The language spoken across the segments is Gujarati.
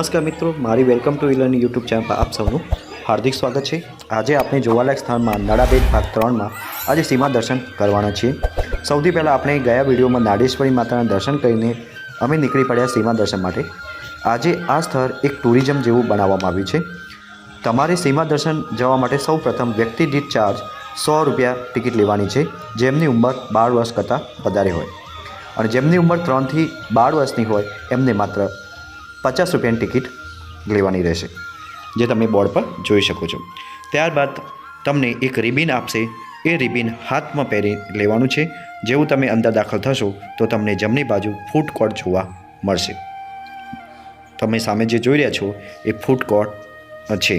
નમસ્કાર મિત્રો, મારી વેલકમ ટુ ઇલર્ની યુટ્યુબ ચેનલ પર આપ સૌનું હાર્દિક સ્વાગત છે. આજે આપણે જોવાલાયક સ્થાનમાં નાડાબેટ ભાગ ત્રણમાં આજે સીમા દર્શન કરવાના છીએ. સૌથી પહેલાં આપણે ગયા વિડીયોમાં નાડેશ્વરી માતાના દર્શન કરીને અમે નીકળી પડ્યા સીમા દર્શન માટે. આજે આ સ્થળ એક ટુરિઝમ જેવું બનાવવામાં આવ્યું છે. તમારે સીમા દર્શન જવા માટે સૌ પ્રથમ વ્યક્તિ દીઠ ચાર્જ સો રૂપિયા ટિકિટ લેવાની છે, જેમની ઉંમર બાર વર્ષ કરતાં વધારે હોય. અને જેમની ઉંમર ત્રણથી બાર વર્ષની હોય, એમને માત્ર પચાસ રૂપિયાની ટિકિટ લેવાની રહેશે, જે તમે બોર્ડ પર જોઈ શકો છો. ત્યારબાદ તમને એક રિબિન આપશે. એ રિબિન હાથમાં પહેરી લેવાનું છે. જેવું તમે અંદર દાખલ થશો, તો તમને જમણી બાજુ ફૂડ કોર્ટ જોવા મળશે. તમે સામે જે જોઈ રહ્યા છો, એ ફૂડ કોર્ટ છે.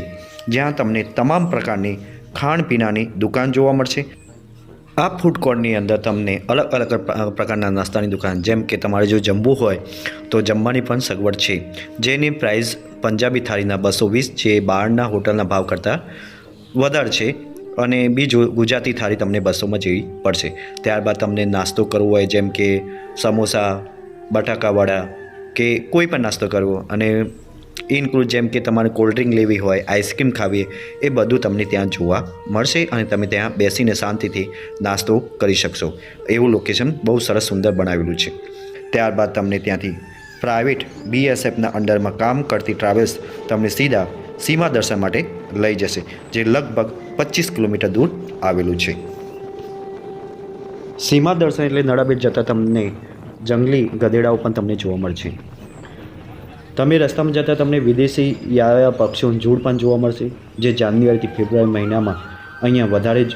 જ્યાં તમને તમામ પ્રકારની ખાણપીણાની દુકાન જોવા મળશે. આ ફૂડ કોર્ટની અંદર તમને અલગ અલગ પ્રકારના નાસ્તાની દુકાન, જેમ કે તમારે જો જમવું હોય, તો જમવાની પણ સગવડ છે. જેની પ્રાઇસ પંજાબી થાળીના બસો વીસ, જે બહારના હોટલના ભાવ કરતાં વધારે છે. અને બીજું ગુજરાતી થાળી તમને બસોમાં જેવી પડશે. ત્યારબાદ તમને નાસ્તો કરવો હોય, જેમ કે સમોસા બટાકાવડા કે કોઈ પણ નાસ્તો કરવો. અને ઇન્ક્લુડ જેમ કે તમારે કોલ્ડ ડ્રિંક લેવી હોય આઈસ્ક્રીમ ખાવી, એ બધું તમને ત્યાં જોવા મળશે અને તમે ત્યાં બેસીને શાંતિથી નાસ્તો કરી શકશો. એવું લોકેશન બહુ સરસ સુંદર બનાવેલું છે. ત્યારબાદ તમને ત્યાંથી પ્રાઇવેટ બીએસએફના અંડરમાં કામ કરતી ટ્રાવેલ્સ તમને સીધા સીમા દર્શન માટે લઈ જશે, જે લગભગ પચીસ કિલોમીટર દૂર આવેલું છે. સીમા દર્શન એટલે નડાબેટ જતાં તમને જંગલી ગધેડાઓ પણ તમને જોવા મળશે. તમે રસ્તામાં જતાં તમને વિદેશી યાયા પક્ષીઓનું ઝૂડ પણ જોવા મળશે, જે જાન્યુઆરીથી ફેબ્રુઆરી મહિનામાં અહીંયા વધારે જ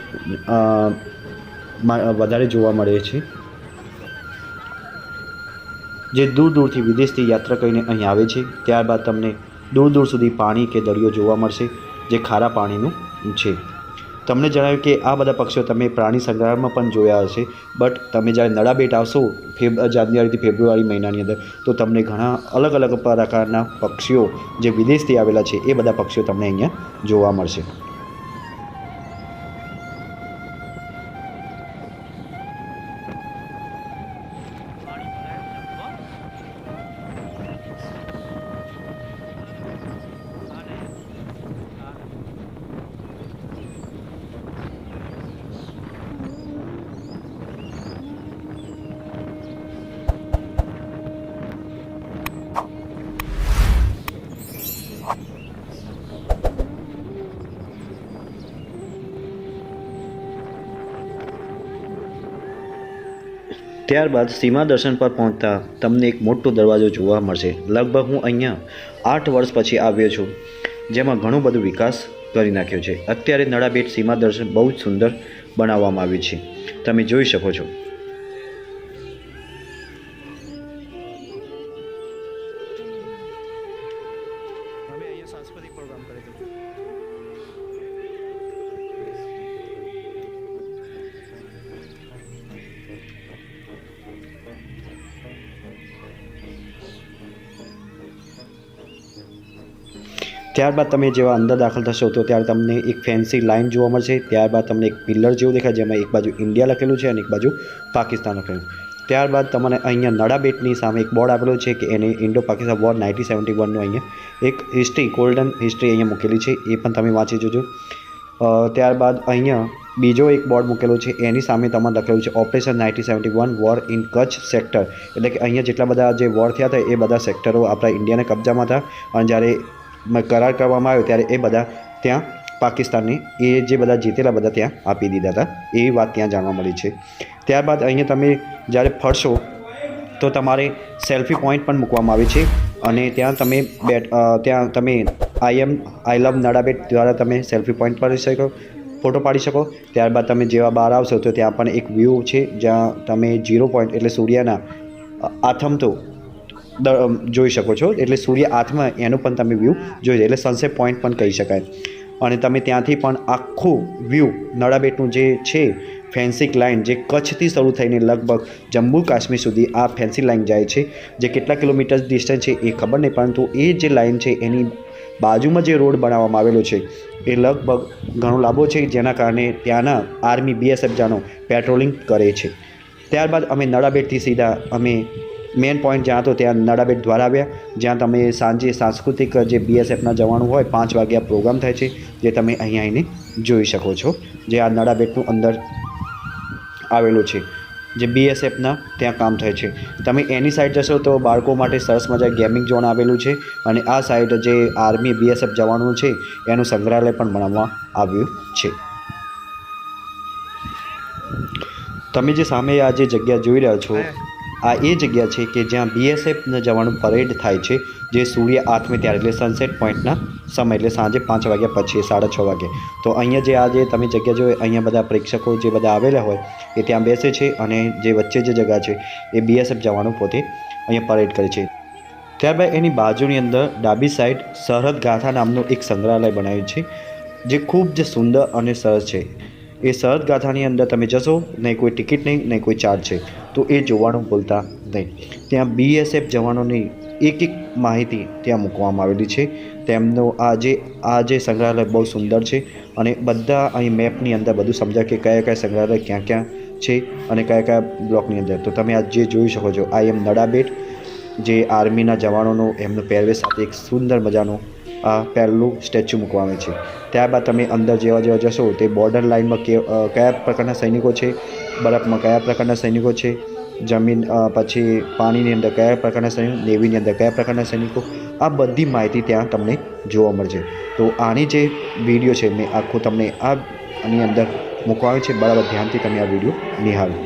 વધારે જોવા મળે છે. જે દૂર દૂરથી વિદેશથી યાત્રા કરીને અહીં આવે છે, ત્યારબાદ તમને દૂર દૂર સુધી પાણી કે દરિયો જોવા મળશે, જે ખારા પાણીનું છે. તમને જણાવ્યું કે આ બધા પક્ષીઓ તમે પ્રાણી સંગ્રહાલયમાં પણ જોયા હશે. બટ તમે જ્યારે નડાબેટ આવશો ફેબ, જાન્યુઆરીથી ફેબ્રુઆરી મહિનાની અંદર, તો તમને ઘણા અલગ અલગ પ્રકારના પક્ષીઓ જે વિદેશથી આવેલા છે એ બધા પક્ષીઓ તમને અહીંયા જોવા મળશે. ત્યારબાદ સીમા દર્શન પર પહોંચતા તમને એક મોટો દરવાજો જોવા મળશે. લગભગ હું અહીંયા આઠ વર્ષ પછી આવ્યો છું, જેમાં ઘણો બધો વિકાસ કરી નાખ્યો છે. અત્યારે નળાબેટ સીમા દર્શન બહુ જ સુંદર બનાવવામાં આવ્યું છે. તમે જોઈ શકો છો. ત્યારબાદ તમે જેવા અંદર દાખલ થશો, તો ત્યારે તમને એક ફેન્સી લાઇન જોવા મળશે. ત્યારબાદ તમને એક પિલ્લર જેવું દેખાય, જેમાં એક બાજુ ઇન્ડિયા લખેલું છે અને એક બાજુ પાકિસ્તાન લખેલું. ત્યારબાદ તમને અહીંયા નડાબેટની સામે એક બોર્ડ આપેલું છે કે એને Indo Pakistan war nineteen seventy વનનું અહીંયા એક હિસ્ટ્રી ગોલ્ડન હિસ્ટ્રી અહીંયા મૂકેલી છે. એ પણ તમે વાંચી જોજો. ત્યારબાદ અહીંયા બીજો એક બોર્ડ મૂકેલો છે. એની સામે તમારે લખેલું છે operation nineteen seventy one war in Kutch sector એટલે કે અહીંયા જેટલા બધા જે વોર થયા હતા, એ બધા સેક્ટરો આપણા ઇન્ડિયાના કબજામાં હતા. અને જ્યારે કરાર કરવામાં આવ્યો ત્યારે એ બધા ત્યાં પાકિસ્તાનની, એ જે બધા જીતેલા બધા ત્યાં આપી દીધા હતા, એવી વાત ત્યાં જાણવા મળી છે. ત્યારબાદ અહીંયા તમે જ્યારે ફરશો, તો તમારે સેલ્ફી પોઈન્ટ પણ મૂકવામાં આવે છે અને ત્યાં તમે બેટ ત્યાં તમે આઈ એમ, આઈ લવ નડાબેટ દ્વારા તમે સેલ્ફી પોઈન્ટ પર શકો, ફોટો પાડી શકો. ત્યારબાદ તમે જેવા બહાર આવશો તો ત્યાં પણ એક વ્યૂ છે જ્યાં તમે ઝીરો પોઈન્ટ એટલે સૂર્યના આથમતો જોઈ શકો છો. એટલે સૂર્ય આત્મા એનું પણ તમે વ્યૂ જોઈ એટલે સનસેટ પોઈન્ટ પણ કહી શકાય. અને તમે ત્યાંથી પણ આખું વ્યૂ નળાબેટનું જે છે ફેન્સિક લાઇન જે કચ્છથી શરૂ થઈને લગભગ જમ્મુ કાશ્મીર સુધી આ ફેન્સી લાઇન જાય છે, જે કેટલા કિલોમીટર ડિસ્ટન્સ છે એ ખબર નહીં, પરંતુ એ જે લાઇન છે એની બાજુમાં જે રોડ બનાવવામાં આવેલો છે, એ લગભગ ઘણો લાંબો છે, જેના કારણે ત્યાંના આર્મી બીએસએફ જાનો પેટ્રોલિંગ કરે છે. ત્યારબાદ અમે નળાબેટથી સીધા અમે મેઇન પોઈન્ટ જ્યાં હતો ત્યાં નડાબેટ દ્વારા આવ્યા. જ્યાં તમે સાંજે સાંસ્કૃતિક જે બીએસએફના જવાનું હોય, પાંચ વાગ્યા પ્રોગ્રામ થાય છે, જે તમે અહીંયા આવીને જોઈ શકો છો. જે આ નડાબેટનું અંદર આવેલું છે. જે બીએસએફના ત્યાં કામ થાય છે. તમે એની સાઈડ જશો તો બાળકો માટે સરસ મજા ગેમિંગ ઝોન આવેલું છે અને આ સાઈડ જે આર્મી બીએસએફ જવાનું છે, એનું સંગ્રહાલય પણ બનાવવામાં આવ્યું છે. તમે જે સામે આ જે જગ્યા જોઈ રહ્યા છો આ એ જગ્યા છે કે જ્યાં બીએસએફના જવાનું પરેડ થાય છે, જે સૂર્ય આથમે ત્યારે એટલે સનસેટ પોઈન્ટના સમય, એટલે સાંજે પાંચ વાગ્યા પછી, સાડા છ વાગે. તો અહીંયા જે આ જે તમે જગ્યા જોઈ, અહીંયા બધા પ્રેક્ષકો જે બધા આવેલા હોય, એ ત્યાં બેસે છે અને જે વચ્ચે જે જગ્યા છે, એ બીએસએફ જવાનું પોતે અહીંયા પરેડ કરે છે. ત્યારબાદ એની બાજુની અંદર ડાબી સાઈડ સરહદ ગાથા નામનું એક સંગ્રહાલય બનાવ્યું છે, જે ખૂબ જ સુંદર અને સરસ છે. એ સરહદ ગાથાની અંદર તમે જશો, નહીં કોઈ ટિકિટ નહીં નહીં કોઈ ચાર્જ છે. તો એ જોવાનું ભૂલતા નહીં. ત્યાં બીએસએફ જવાનોની એક એક માહિતી ત્યાં મૂકવામાં આવેલી છે. તેમનો આ જે આ જે સંગ્રહાલય બહુ સુંદર છે અને બધા અહીં મેપની અંદર બધું સમજાય કે કયા કયા સંગ્રહાલય ક્યાં ક્યાં છે અને કયા કયા બ્લોકની અંદર. તો તમે આ જે જોઈ શકો છો આ એમ નડાબેટ, જે આર્મીના જવાનોનો એમનો પહેરવેશ સાથે એક સુંદર મજાનું આ પહેલું સ્ટેચ્યુ મૂકવામાં છે. ત્યારબાદ તમે અંદર જેવા જેવા જશો, તે બોર્ડર લાઇનમાં કયા પ્રકારના સૈનિકો છે, બરફમાં કયા પ્રકારના સૈનિકો છે, જમીન પછી પાણીની અંદર કયા પ્રકારના સૈનિકો, નેવીની અંદર કયા પ્રકારના સૈનિકો, આ બધી માહિતી ત્યાં તમને જોવા મળશે. તો આની જે વીડિયો છે, મેં આખું તમને આ આની અંદર મૂકવાનું છે. બરાબર ધ્યાનથી તમે આ વીડિયો નિહાળો.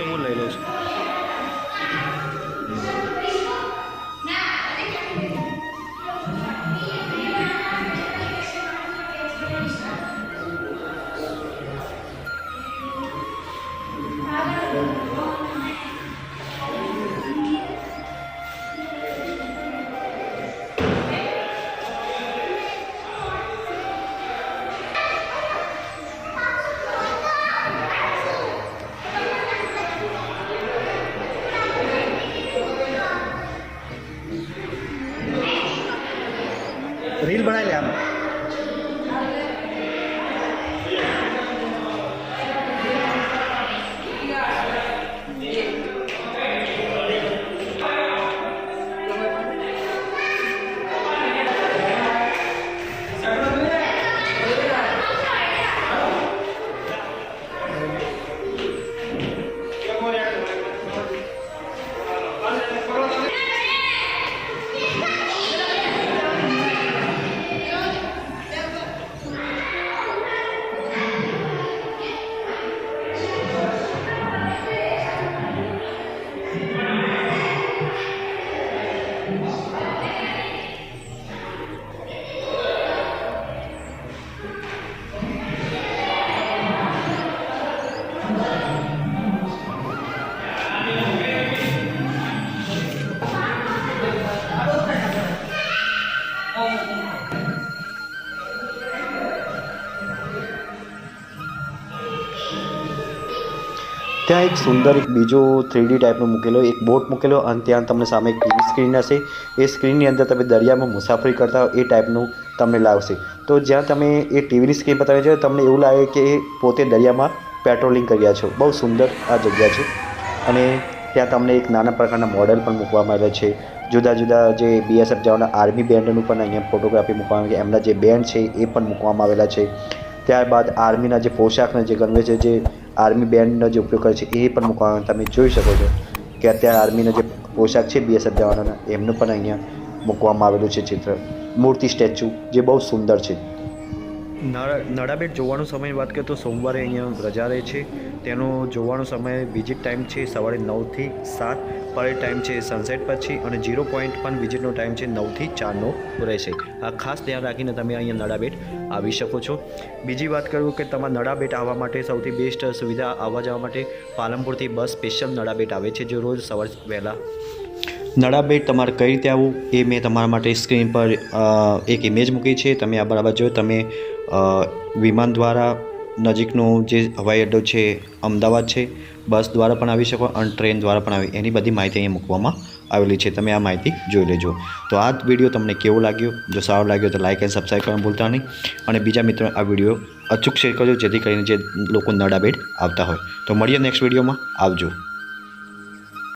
આ હું લઈ લઉં છું. ત્યાં એક સુંદર એક બીજો થ્રીડી ટાઈપનો મૂકેલો, એક બોટ મૂકેલો, અને ત્યાં તમને સામે એક ટીવી સ્ક્રીન હશે. એ સ્ક્રીનની અંદર તમે દરિયામાં મુસાફરી કરતા એ ટાઈપનું તમને લાવશે. તો જ્યાં તમે એ ટીવીની સ્ક્રીન પર તમે જો તમને એવું લાગે કે પોતે દરિયામાં પેટ્રોલિંગ કર્યા છો. બહુ સુંદર આ જગ્યા છે. અને ત્યાં તમને એક નાના પ્રકારના મોડેલ પણ મૂકવામાં આવ્યા છે. જુદા જુદા જે બીએસએફ જવાના આર્મી બેન્ડનું પણ અહીંયા ફોટોગ્રાફી મૂકવામાં આવી છે. એમના જે બેન્ડ છે એ પણ મૂકવામાં આવેલા છે. ત્યારબાદ આર્મીના જે પોશાકને જે ગણવે છે, જે આર્મી બેન્ડનો જે ઉપયોગ કરે છે એ પણ મૂકવામાં તમે જોઈ શકો છો કે અત્યારે આર્મીનો જે પોશાક છે બીએસએફ જવાનોના, એમનું પણ અહીંયા મૂકવામાં આવેલું છે ચિત્ર. મૂર્તિ સ્ટેચ્યુ જે બહુ સુંદર છે. નડાબેટ જોવાનો સમયની વાત કરીએ તો સોમવારે અહીંયા રજા રહે છે. તેનો જોવાનો સમય વિઝિટ ટાઈમ છે સવારે નવથી સાત પરેડ ટાઈમ છે સનસેટ પછી અને જીરો પોઈન્ટ પણ વિઝિટનો ટાઈમ છે નવથી ચારનો રહેશે આ ખાસ ધ્યાન રાખીને તમે અહીંયા નડાબેટ આવી શકો છો. બીજી વાત કરું કે તમારે નડાબેટ આવવા માટે સૌથી બેસ્ટ સુવિધા આવવા જવા માટે પાલનપુરથી બસ સ્પેશિયલ નડાબેટ આવે છે જે રોજ સવાર વહેલા. નડાબેટ તમારે કઈ રીતે આવવું એ મેં તમારા માટે સ્ક્રીન પર એક ઇમેજ મૂકી છે. તમે આ બરાબર જો તમે વિમાન દ્વારા નજીકનો જે હવાઈ અડ્ડો છે, અમદાવાદ છે, બસ દ્વારા પણ આવી શકો અને ટ્રેન દ્વારા પણ આવી. એની બધી માહિતી અહીંયા મૂકવામાં આવેલી છે. તમે આ માહિતી જોઈ લેજો. તો આ વીડિયો તમને કેવો લાગ્યો? જો સારો લાગ્યો તો લાઇક એન્ડ સબસ્ક્રાઈબ કરવાનું ભૂલતા નહીં. અને બીજા મિત્રો આ વીડિયો અચૂક શેર કરજો, જેથી કરીને જે લોકો નડાબેડ આવતા હોય. તો મળીએ નેક્સ્ટ વિડીયોમાં. આવજો.